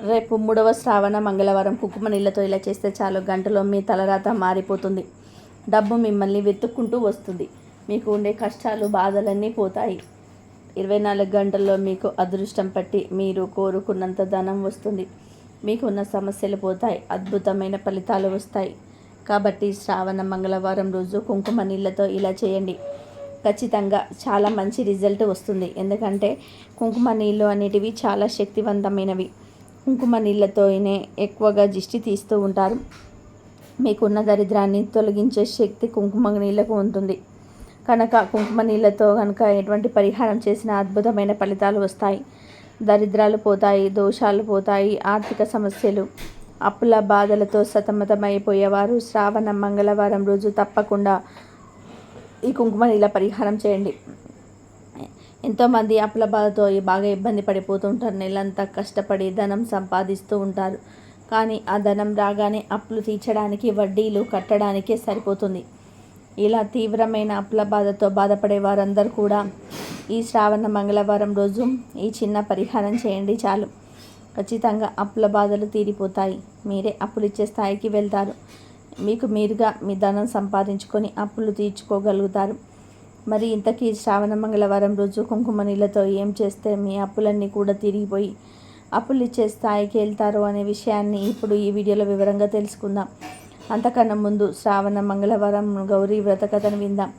రేపు మూడవ శ్రావణ మంగళవారం కుంకుమ నీళ్ళతో ఇలా చేస్తే చాలు. గంటలో మీ తలరాత మారిపోతుంది. డబ్బు మిమ్మల్ని వెతుక్కుంటూ వస్తుంది. మీకు ఉండే కష్టాలు బాధలన్నీ పోతాయి. ఇరవై నాలుగు గంటల్లో మీకు అదృష్టం పట్టి మీరు కోరుకున్నంత ధనం వస్తుంది. మీకున్న సమస్యలు పోతాయి. అద్భుతమైన ఫలితాలు వస్తాయి. కాబట్టి శ్రావణ మంగళవారం రోజు కుంకుమ నీళ్ళతో ఇలా చేయండి. ఖచ్చితంగా చాలా మంచి రిజల్ట్ వస్తుంది. ఎందుకంటే కుంకుమ నీళ్ళు అనేటివి చాలా శక్తివంతమైనవి. కుంకుమ నీళ్ళతోనే ఎక్కువగా దిష్టి తీస్తూ ఉంటారు. మీకున్న దరిద్రాన్ని తొలగించే శక్తి కుంకుమ నీళ్ళకు ఉంటుంది. కనుక కుంకుమ నీళ్ళతో కనుక ఎటువంటి పరిహారం చేసిన అద్భుతమైన ఫలితాలు వస్తాయి. దరిద్రాలు పోతాయి దోషాలు పోతాయి ఆర్థిక సమస్యలు అప్పుల బాధలతో సతమతమైపోయేవారు. శ్రావణ మంగళవారం రోజు తప్పకుండా ఈ కుంకుమ నీళ్ళ పరిహారం చేయండి. ఎంతోమంది అప్పుల బాధతో బాగా ఇబ్బంది పడిపోతుంటారు. నెలంతా కష్టపడి ధనం సంపాదిస్తూ ఉంటారు. కానీ ఆ ధనం రాగానే అప్పులు తీర్చడానికి వడ్డీలు కట్టడానికే సరిపోతుంది. ఇలా తీవ్రమైన అప్పుల బాధతో బాధపడే వారందరూ కూడా ఈ శ్రావణ మంగళవారం రోజు ఈ చిన్న పరిహారం చేయండి చాలు. ఖచ్చితంగా అప్పుల బాధలు తీరిపోతాయి. మీరే అప్పులు ఇచ్చే స్థాయికి వెళ్తారు. మీకు మీరుగా మీ ధనం సంపాదించుకొని అప్పులు తీర్చుకోగలుగుతారు. మరి ఇంతకీ శ్రావణ మంగళవారం రోజు కుంకుమ నీళ్ళతో ఏం చేస్తే మీ అప్పులన్నీ కూడా తిరిగిపోయి అప్పులు ఇచ్చే స్థాయికి వెళ్తారు అనే విషయాన్ని ఇప్పుడు ఈ వీడియోలో వివరంగా తెలుసుకుందాం. అంతకన్నా ముందు శ్రావణ మంగళవారం గౌరీ వ్రత కథను విందాం.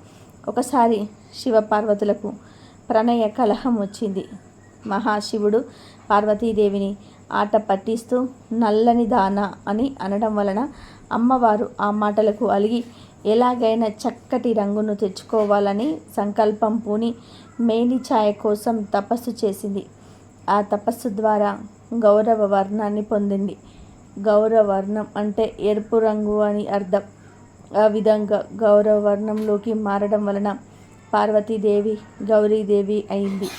ఒకసారి శివ పార్వతులకు ప్రణయ కలహం వచ్చింది. మహాశివుడు పార్వతీదేవిని ఆట పట్టిస్తూ నల్లని దాన అని అనడం వలన అమ్మవారు ఆ మాటలకు అలిగి ఎలాగైనా చక్కటి రంగును తెచ్చుకోవాలని సంకల్పం పూని మేలి ఛాయ కోసం తపస్సు చేసింది. ఆ తపస్సు ద్వారా గౌరవ వర్ణాన్ని పొందింది. గౌరవ వర్ణం అంటే ఎరుపు రంగు అని అర్థం. ఆ విధంగా గౌరవ వర్ణంలోకి మారడం వలన పార్వతీదేవి గౌరీదేవి అయింది.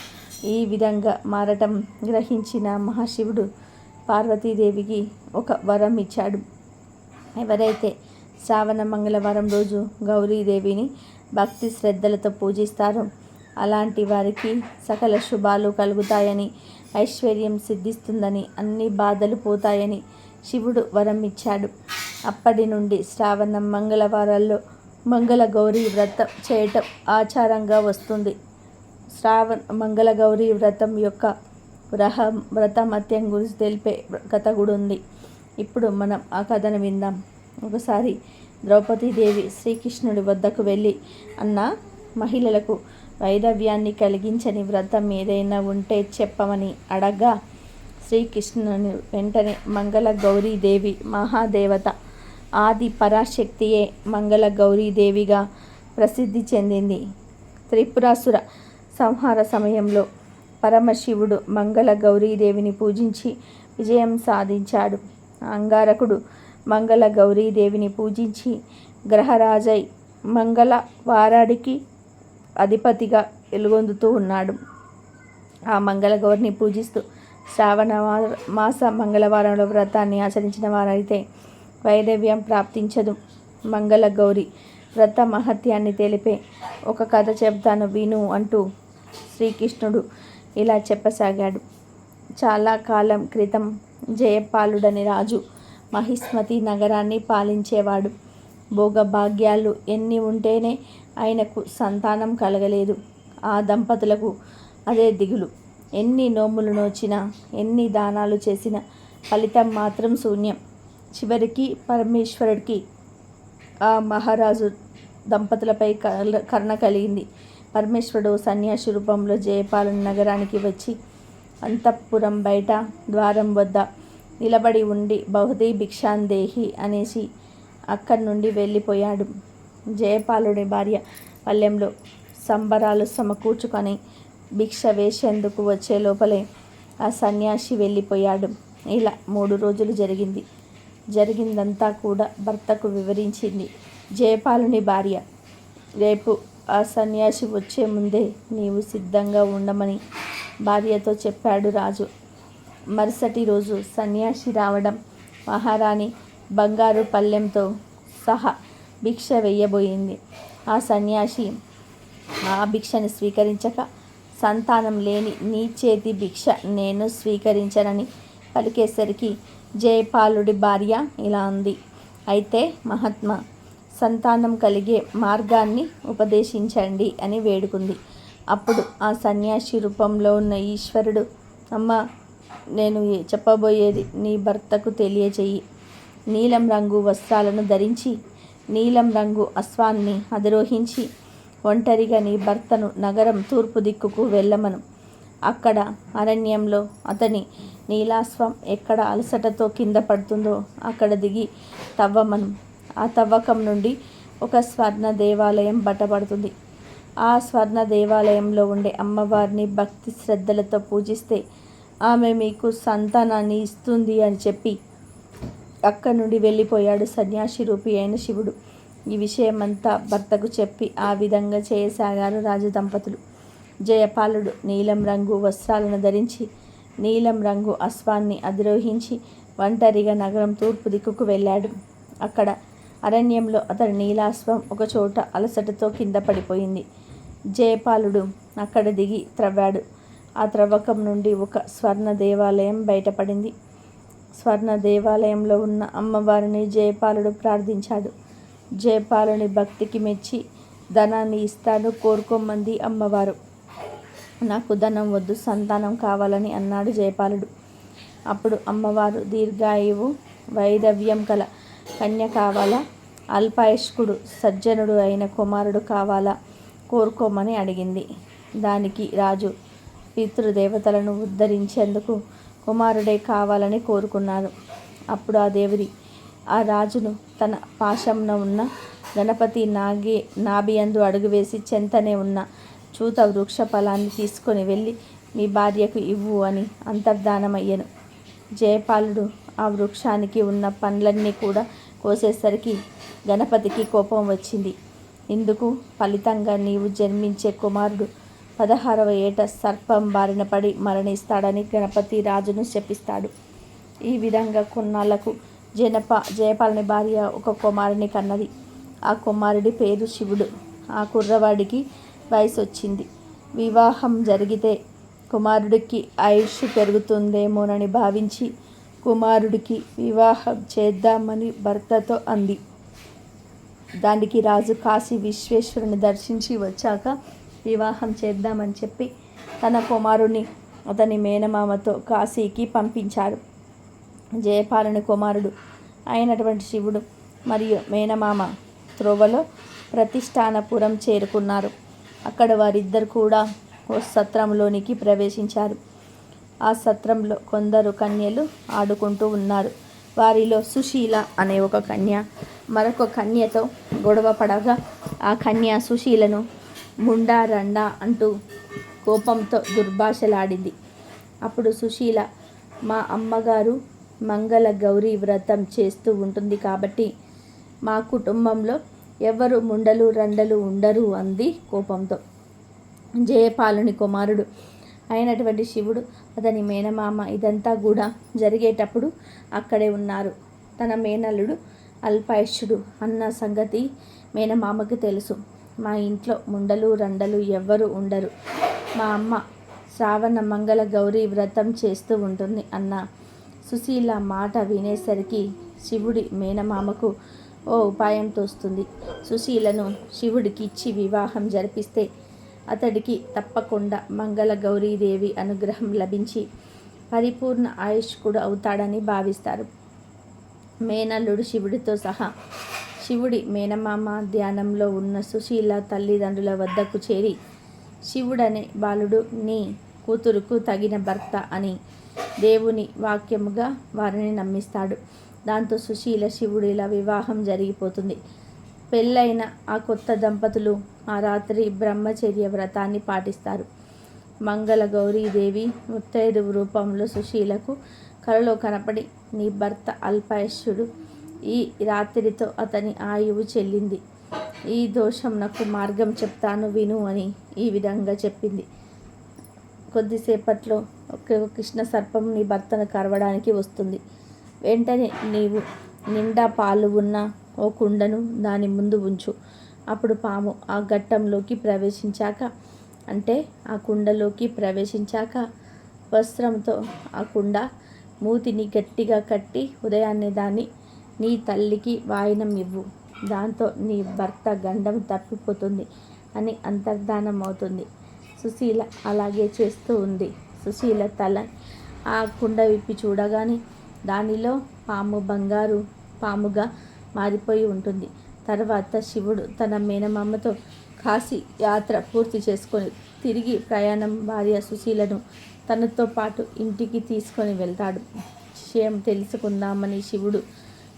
ఈ విధంగా మారటం గ్రహించిన మహాశివుడు పార్వతీదేవికి ఒక వరం ఇచ్చాడు. ఎవరైతే శ్రావణ మంగళవారం రోజు గౌరీదేవిని భక్తి శ్రద్ధలతో పూజిస్తారు. అలాంటి వారికి సకల శుభాలు కలుగుతాయని ఐశ్వర్యం సిద్ధిస్తుందని అన్ని బాధలు పోతాయని శివుడు వరం ఇచ్చాడు. అప్పటి నుండి శ్రావణ మంగళవారాల్లో మంగళ గౌరీ వ్రతం చేయటం ఆచారంగా వస్తుంది. శ్రావణ మంగళ గౌరీ వ్రతం యొక్క వ్రహ వ్రతమత్యం గురించి తెలిపే కథ కూడా ఉంది ఇప్పుడు మనం ఆ కథను విందాం. ఒకసారి ద్రౌపదీదేవి శ్రీకృష్ణుడి వద్దకు వెళ్ళి అన్న మహిళలకు వైదవ్యాన్ని కలిగించని వ్రతం ఏదైనా ఉంటే చెప్పమని అడగ్గా శ్రీకృష్ణుని వెంటనే మంగళ గౌరీదేవి మహాదేవత ఆది పరాశక్తియే మంగళ గౌరీదేవిగా ప్రసిద్ధి చెందింది. త్రిపురాసుర సంహార సమయంలో పరమశివుడు మంగళ గౌరీదేవిని పూజించి విజయం సాధించాడు. అంగారకుడు మంగళ గౌరీదేవిని పూజించి గ్రహరాజై మంగళ వారాడికి అధిపతిగా వెలుగొందుతూ ఉన్నాడు. ఆ మంగళ గౌరిని పూజిస్తూ శ్రావణ మాస మంగళవారంలో వ్రతాన్ని ఆచరించిన వారైతే వైదవ్యం ప్రాప్తించదు. మంగళ గౌరి వ్రత మహత్యాన్ని తెలిపే ఒక కథ చెప్తాను విను అంటూ శ్రీకృష్ణుడు ఇలా చెప్పసాగాడు. చాలా కాలం క్రితం జయపాలుడని రాజు మహిస్మతి నగరాన్ని పాలించేవాడు. భోగభాగ్యాలు ఎన్ని ఉంటేనే ఆయనకు సంతానం కలగలేదు. ఆ దంపతులకు అదే దిగులు. ఎన్ని నోములు నోచినా ఎన్ని దానాలు చేసినా ఫలితం మాత్రం శూన్యం. చివరికి పరమేశ్వరుడికి ఆ మహారాజు దంపతులపై కరుణ కలిగింది. పరమేశ్వరుడు సన్యాసి రూపంలో జయపాలన నగరానికి వచ్చి అంతఃపురం బయట ద్వారం వద్ద నిలబడి ఉండి బహుదీ భిక్షాందేహి అనేసి అక్కడి నుండి వెళ్ళిపోయాడు. జయపాలుడి భార్య పల్లెంలో సంబరాలు సమకూర్చుకొని భిక్ష వేసేందుకు వచ్చే లోపలే ఆ సన్యాసి వెళ్ళిపోయాడు. ఇలా మూడు రోజులు జరిగింది. జరిగిందంతా కూడా భర్తకు వివరించింది జయపాలుని భార్య. రేపు ఆ సన్యాసి వచ్చే ముందే నీవు సిద్ధంగా ఉండమని భార్యతో చెప్పాడు రాజు. మరుసటి రోజు సన్యాసి రావడం మహారాణి బంగారు పల్లెంతో సహా భిక్ష వేయబోయింది. ఆ సన్యాసి ఆ భిక్షని స్వీకరించక సంతానం లేని నీ చేతి భిక్ష నేను స్వీకరించనని పలికేసరికి జయపాలుడి భార్య ఇలా ఉంది అయితే మహాత్మా సంతానం కలిగే మార్గాన్ని ఉపదేశించండి అని వేడుకుంది. అప్పుడు ఆ సన్యాసి రూపంలో ఉన్న ఈశ్వరుడు అమ్మ నేను చెప్పబోయేది నీ భర్తకు తెలియచేయి నీలం రంగు వస్త్రాలను ధరించి నీలం రంగు అశ్వాన్ని అధిరోహించి ఒంటరిగా నీ భర్తను నగరం తూర్పు దిక్కుకు వెళ్ళమను. అక్కడ అరణ్యంలో అతని నీలాశ్వం ఎక్కడ అలసటతో కింద పడుతుందో అక్కడ దిగి తవ్వమను. ఆ తవ్వకం నుండి ఒక స్వర్ణ దేవాలయం బట్టపడుతుంది ఆ స్వర్ణ దేవాలయంలో ఉండే అమ్మవారిని భక్తి శ్రద్ధలతో పూజిస్తే ఆమె మీకు సంతానాన్ని ఇస్తుంది అని చెప్పి అక్కడి నుండి వెళ్ళిపోయాడు సన్యాసి రూపి అయిన శివుడు. ఈ విషయమంతా భర్తకు చెప్పి ఆ విధంగా చేయసాగారు రాజదంపతులు జయపాలుడు నీలం రంగు వస్త్రాలను ధరించి నీలం రంగు అశ్వాన్ని అధిరోహించి ఒంటరిగా నగరం తూర్పు దిక్కుకు వెళ్ళాడు. అక్కడ అరణ్యంలో అతడి నీలాశ్వం ఒకచోట అలసటతో కింద పడిపోయింది. జయపాలుడు అక్కడ దిగి త్రవ్వాడు. ఆ త్రవ్వకం నుండి ఒక స్వర్ణ దేవాలయం బయటపడింది. స్వర్ణ దేవాలయంలో ఉన్న అమ్మవారిని జయపాలుడు ప్రార్థించాడు. జయపాలుని భక్తికి మెచ్చి ధనాన్ని ఇస్తాను కోరుకోమంది అమ్మవారు. నాకు ధనం వద్దు సంతానం కావాలని అన్నాడు జయపాలుడు. అప్పుడు అమ్మవారు దీర్ఘాయువు వైదవ్యం కల కన్య కావాలా? అల్పాయుష్కుడు సజ్జనుడు అయిన కుమారుడు కావాలా? కోరుకోమని అడిగింది. దానికి రాజు పితృదేవతలను ఉద్ధరించేందుకు కుమారుడే కావాలని కోరుకున్నారు అప్పుడు ఆ దేవుడి ఆ రాజును తన పాశంలో ఉన్న గణపతి నాగి నాభియందు అడుగువేసి చెంతనే ఉన్న చూత వృక్ష ఫలాన్ని తీసుకొని వెళ్ళి మీ భార్యకు ఇవ్వు అని అంతర్ధానమయ్యను. జయపాలుడు ఆ వృక్షానికి ఉన్న పండ్లన్నీ కూడా కోసేసరికి గణపతికి కోపం వచ్చింది. ఇందుకు ఫలితంగా నీవు జన్మించే కుమారుడు పదహారవ ఏట సర్పం బారిన పడి మరణిస్తాడని గణపతి రాజును శపిస్తాడు. ఈ విధంగా కొన్నాళ్ళకు జనప జయపాలని భార్య ఒక కుమారుని కన్నది. ఆ కుమారుడి పేరు శివుడు. ఆ కుర్రవాడికి వయసు వచ్చింది వివాహం జరిగితే కుమారుడికి ఆయుష్ పెరుగుతుందేమోనని భావించి కుమారుడికి వివాహం చేద్దామని భర్తతో అంది. దానికి రాజు కాశీ విశ్వేశ్వరుని దర్శించి వచ్చాక వివాహం చేద్దామని చెప్పి తన కుమారుని అతని మేనమామతో కాశీకి పంపించారు. జయపాలుని కుమారుడు అయినటువంటి శివుడు మరియు మేనమామ త్రోవలో ప్రతిష్టానపురం చేరుకున్నారు. అక్కడ వారిద్దరు కూడా ఓ సత్రంలోనికి ప్రవేశించారు. ఆ సత్రంలో కొందరు కన్యలు ఆడుకుంటూ ఉన్నారు. వారిలో సుశీల అనే ఒక కన్య మరొక కన్యతో గొడవ పడగా ఆ కన్య సుశీలను ముండా రండా అంటూ కోపంతో దుర్భాషలాడింది. అప్పుడు సుశీల మా అమ్మగారు మంగళ గౌరీ వ్రతం చేస్తూ ఉంటుంది కాబట్టి మా కుటుంబంలో ఎవరు ముండలు రండలు ఉండరు అంది కోపంతో. జయపాలుని కుమారుడు అయినటువంటి శివుడు అతని మేనమామ ఇదంతా కూడా జరిగేటప్పుడు అక్కడే ఉన్నారు. తన మేనల్లుడు అల్పాయుష్యుడు అన్న సంగతి మేనమామకి తెలుసు. మా ఇంట్లో ముండలు రండలు ఎవ్వరు ఉండరు. మా అమ్మ శ్రావణ మంగళ గౌరీ వ్రతం చేస్తూ ఉంటుంది అన్న సుశీల మాట వినేసరికి శివుడి మేనమామకు ఓ ఉపాయం తోస్తుంది. సుశీలను శివుడికి ఇచ్చి వివాహం జరిపిస్తే అతడికి తప్పకుండా మంగళ గౌరీదేవి అనుగ్రహం లభించి పరిపూర్ణ ఆయుష్కుడు అవుతాడని భావిస్తారు. మేనల్లుడు శివుడితో సహా శివుడి మేనమామ ధ్యానంలో ఉన్న సుశీల తల్లిదండ్రుల వద్దకు చేరి శివుడనే బాలుడు నీ కూతురుకు తగిన భర్త అని దేవుని వాక్యముగా వారిని నమ్మిస్తాడు. దాంతో సుశీల శివుడిలా వివాహం జరిగిపోతుంది. పెళ్ళైన ఆ కొత్త దంపతులు ఆ రాత్రి బ్రహ్మచర్య వ్రతాన్ని పాటిస్తారు. మంగళ గౌరీదేవి ముత్తైదు రూపంలో సుశీలకు కలలో కనపడి నీ భర్త అల్పాయుష్యుడు ఈ రాత్రితో అతని ఆయువు చెల్లింది. ఈ దోషం నాకు మార్గం చెప్తాను విను అని ఈ విధంగా చెప్పింది. కొద్దిసేపట్లో ఒక కృష్ణ సర్పం నీ భర్తను కరవడానికి వస్తుంది. వెంటనే నీవు నిండా పాలు ఉన్న ఓ కుండను దాని ముందు ఉంచు. అప్పుడు పాము ఆ ఘట్టంలోకి ప్రవేశించాక అంటే ఆ కుండలోకి ప్రవేశించాక వస్త్రంతో ఆ కుండ మూతిని గట్టిగా కట్టి ఉదయాన్నే దాన్ని నీ తల్లికి వాయినం ఇవ్వు. దాంతో నీ భర్త గండం తప్పిపోతుంది అని అంతర్ధానం అవుతుంది సుశీల అలాగే చేస్తూ ఉంది. సుశీల తల ఆ కుండ విప్పి చూడగానే దానిలో పాము బంగారు పాముగా మారిపోయి ఉంటుంది. తర్వాత శివుడు తన మేనమామతో కాశీ యాత్ర పూర్తి చేసుకొని తిరిగి ప్రయాణం భార్య సుశీలను తనతో పాటు ఇంటికి తీసుకొని వెళ్తాడు. విషయం తెలుసుకుందామని శివుడు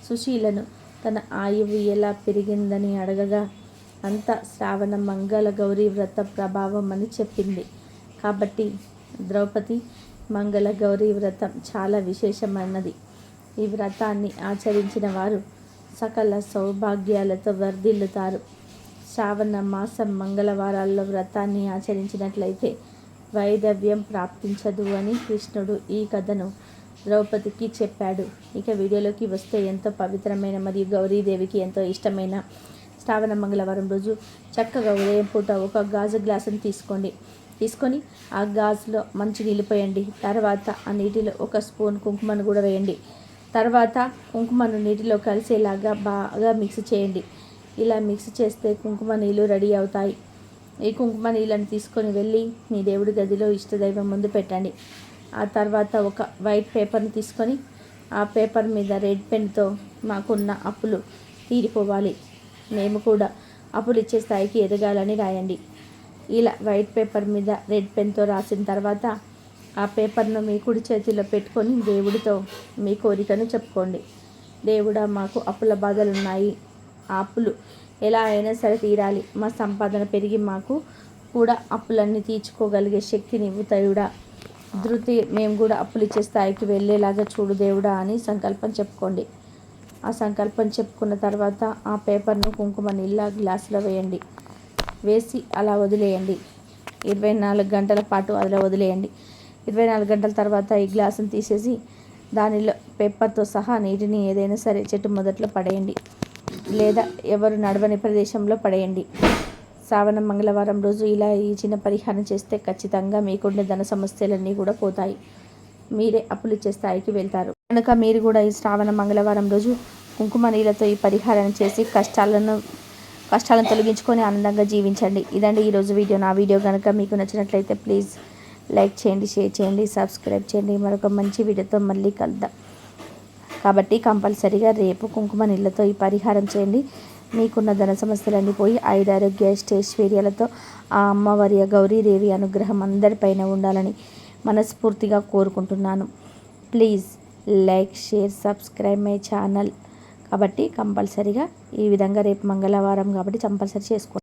సుశీలను తన ఆయువు ఎలా పెరిగిందని అడగగా అంత శ్రావణ మంగళ గౌరీ వ్రత ప్రభావం అని చెప్పింది. కాబట్టి ద్రౌపది మంగళ గౌరీ వ్రతం చాలా విశేషమైనది. ఈ వ్రతాన్ని ఆచరించిన వారు సకల సౌభాగ్యాలతో వర్ధిల్లుతారు. శ్రావణ మాసం మంగళవారాల్లో వ్రతాన్ని ఆచరించినట్లయితే వైదవ్యం ప్రాప్తించదు అని కృష్ణుడు ఈ కథను ద్రౌపదికి చెప్పాడు. ఇక వీడియోలోకి వస్తే ఎంతో పవిత్రమైన మరియు గౌరీదేవికి ఎంతో ఇష్టమైన శ్రావణ మంగళవారం రోజు చక్కగా ఉదయం పూట ఒక గాజు గ్లాసును తీసుకోండి. తీసుకొని ఆ గాజులో మంచి నీళ్ళు పోయండి తర్వాత ఆ నీటిలో ఒక స్పూన్ కుంకుమను కూడా వేయండి. తర్వాత కుంకుమను నీటిలో కలిసేలాగా బాగా మిక్స్ చేయండి. ఇలా మిక్స్ చేస్తే కుంకుమ నీళ్ళు రెడీ అవుతాయి. ఈ కుంకుమ నీళ్ళని తీసుకొని వెళ్ళి మీ దేవుడి గదిలో ఇష్టదైవం ముందు పెట్టండి. ఆ తర్వాత ఒక వైట్ పేపర్ని తీసుకొని ఆ పేపర్ మీద రెడ్ పెన్తో మాకున్న అప్పులు తీరిపోవాలి. మేము కూడా అప్పులు ఇచ్చే స్థాయికి ఎదగాలని రాయండి. ఇలా వైట్ పేపర్ మీద రెడ్ పెన్తో రాసిన తర్వాత ఆ పేపర్ను మీ కుడి చేతిలో పెట్టుకొని దేవుడితో మీ కోరికను చెప్పుకోండి. దేవుడా మాకు అప్పుల బాధలు ఉన్నాయి ఆ అప్పులు ఎలా అయినా సరే తీరాలి. మా సంపాదన పెరిగి మాకు కూడా అప్పులన్నీ తీర్చుకోగలిగే శక్తిని ఇవ్వుతాయుడా ధృతి మేము కూడా అప్పులు ఇచ్చే స్థాయికి వెళ్ళేలాగా చూడు దేవుడా అని సంకల్పం చెప్పుకోండి. ఆ సంకల్పం చెప్పుకున్న తర్వాత ఆ పేపర్ను కుంకుమ నీళ్ళ గ్లాసులో వేయండి. వేసి అలా వదిలేయండి. ఇరవై నాలుగు గంటల పాటు అలా వదిలేయండి. ఇరవై నాలుగు గంటల తర్వాత ఈ గ్లాసును తీసేసి దానిలో పేపర్తో సహా నీటిని ఏదైనా సరే చెట్టు మొదట్లో పడేయండి. లేదా ఎవరు నడవని ప్రదేశంలో పడేయండి. శ్రావణ మంగళవారం రోజు ఇలా ఈ చిన్న పరిహారం చేస్తే ఖచ్చితంగా మీకుండే ధన సమస్యలన్నీ కూడా పోతాయి. మీరే అప్పులు ఇచ్చే స్థాయికి వెళ్తారు. కనుక మీరు కూడా ఈ శ్రావణ మంగళవారం రోజు కుంకుమ నీళ్ళతో ఈ పరిహారం చేసి కష్టాలను కష్టాలను తొలగించుకొని ఆనందంగా జీవించండి. ఇదండి ఈరోజు వీడియో. నా వీడియో కనుక మీకు నచ్చినట్లయితే ప్లీజ్ లైక్ చేయండి షేర్ చేయండి సబ్స్క్రైబ్ చేయండి. మరొక మంచి వీడియోతో మళ్ళీ కలుద్దాం. కాబట్టి కంపల్సరీగా రేపు కుంకుమ నీళ్ళతో ఈ పరిహారం చేయండి. మీకున్న ధన సమస్యలన్నీ పోయి ఐదారోగ్య ఐశ్వర్యాలతో ఆ అమ్మవారి గౌరీదేవి అనుగ్రహం అందరిపైన ఉండాలని మనస్ఫూర్తిగా కోరుకుంటున్నాను. Please like share subscribe my channel. కాబట్టి కంపల్సరీగా ఈ విధంగా రేపు మంగళవారం కాబట్టి కంపల్సరీ చేసుకోండి.